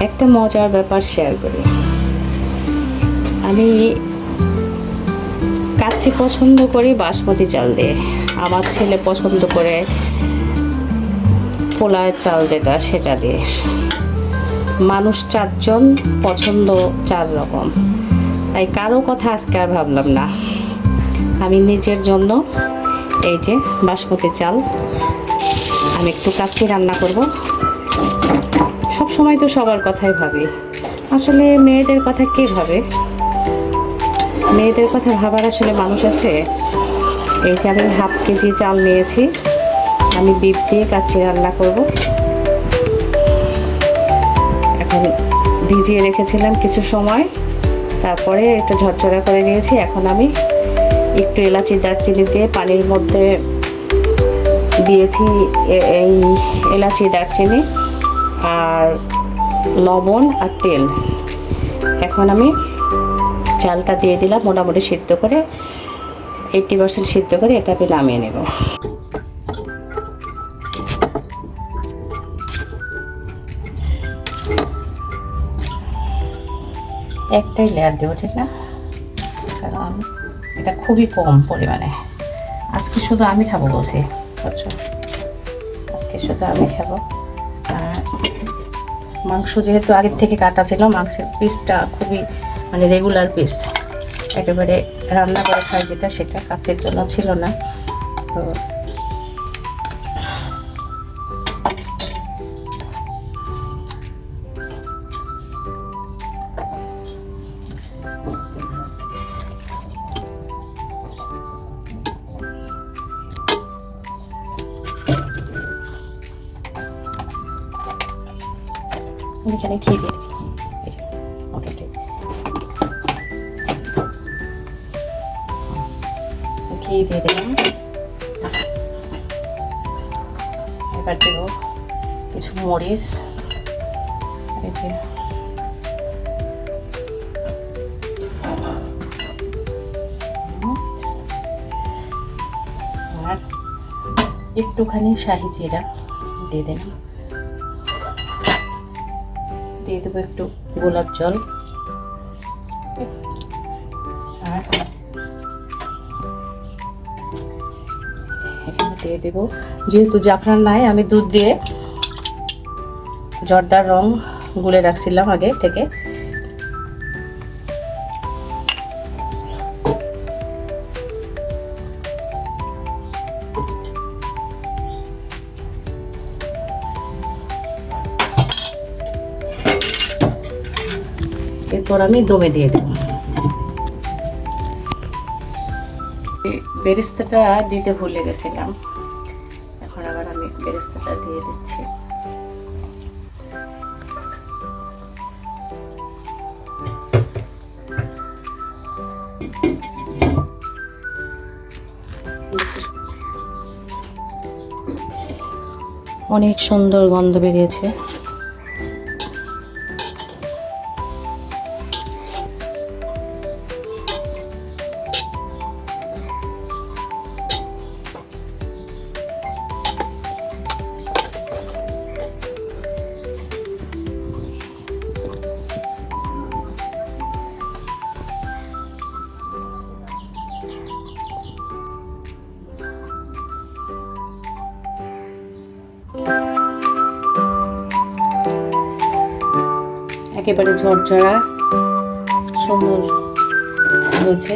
একটা মজার ব্যাপার শেয়ার করি। আমি কাচ্চি পছন্দ করি বাসমতি চাল দিয়ে। আমার ছেলে পছন্দ করে পোলায় চাল যেটা, সেটা দিয়ে। মানুষ চারজন পছন্দ চার রকম। তাই কারও কথা আজকে আর ভাবলাম না। আমি নিজের জন্য এই যে বাসমতি চাল, আমি একটু কাচ্চি রান্না করব। সব সময় তো সবার কথাই ভাবি। আসলে মেয়েদের কথা কে ভাবে? মেয়েদের কথা ভাবার আসলে মানুষ আছে। এই যে আমি হাফ কেজি চাল নিয়েছি, আমি বিপ দিয়ে কাচ্চি রান্না করব। এখন ভিজিয়ে রেখেছিলাম কিছু সময়, তারপরে একটু ঝরঝরা করে নিয়েছি। এখন আমি একটু এলাচি দারচিনি দিয়ে পানির মধ্যে দিয়েছি এই এলাচি দারচিনি। আর লবণ আর তেল। এখন আমি চালটা দিয়ে দিলাম, মোটামুটি সিদ্ধ করে এইটটি পার্সেন্ট সিদ্ধ করে এটা আমি নামিয়ে নেব। একটাই লেয়ার দেবো, ঠিক না? কারণ এটা খুবই কম পরিমাণে। আজকে শুধু আমি খাব বসে বুঝছ? আজকে শুধু আমি খাব। মাংস যেহেতু আগের থেকে কাটা ছিল, মাংসের পিসটা খুবই মানে রেগুলার পিস একেবারে রান্না করে খাই যেটা, সেটা কাচের জন্য ছিল না। তো আমি এখানে ঘি দিয়ে ঘি দিয়ে কিছু মরিচ। একটুখানি শাহি জিরা দিয়ে দিলাম। দিয়ে দেবো একটু গোলাপ জল। আর দিয়ে দেবো। যেহেতু জাফরান নাই, আমি দুধ দিয়ে জর্দার রং গুলে রাখছিলাম আগে থেকে। এরপর আমি দমে দিয়ে দেবো। বেরেস্তাটা দিতে ভুলে গেছিলাম। এখন আবার আমি বেরেস্তাটা দিয়ে দিচ্ছি। অনেক সুন্দর গন্ধ বেরিয়েছে। একেবারে ঝরঝরা সুন্দর হয়েছে।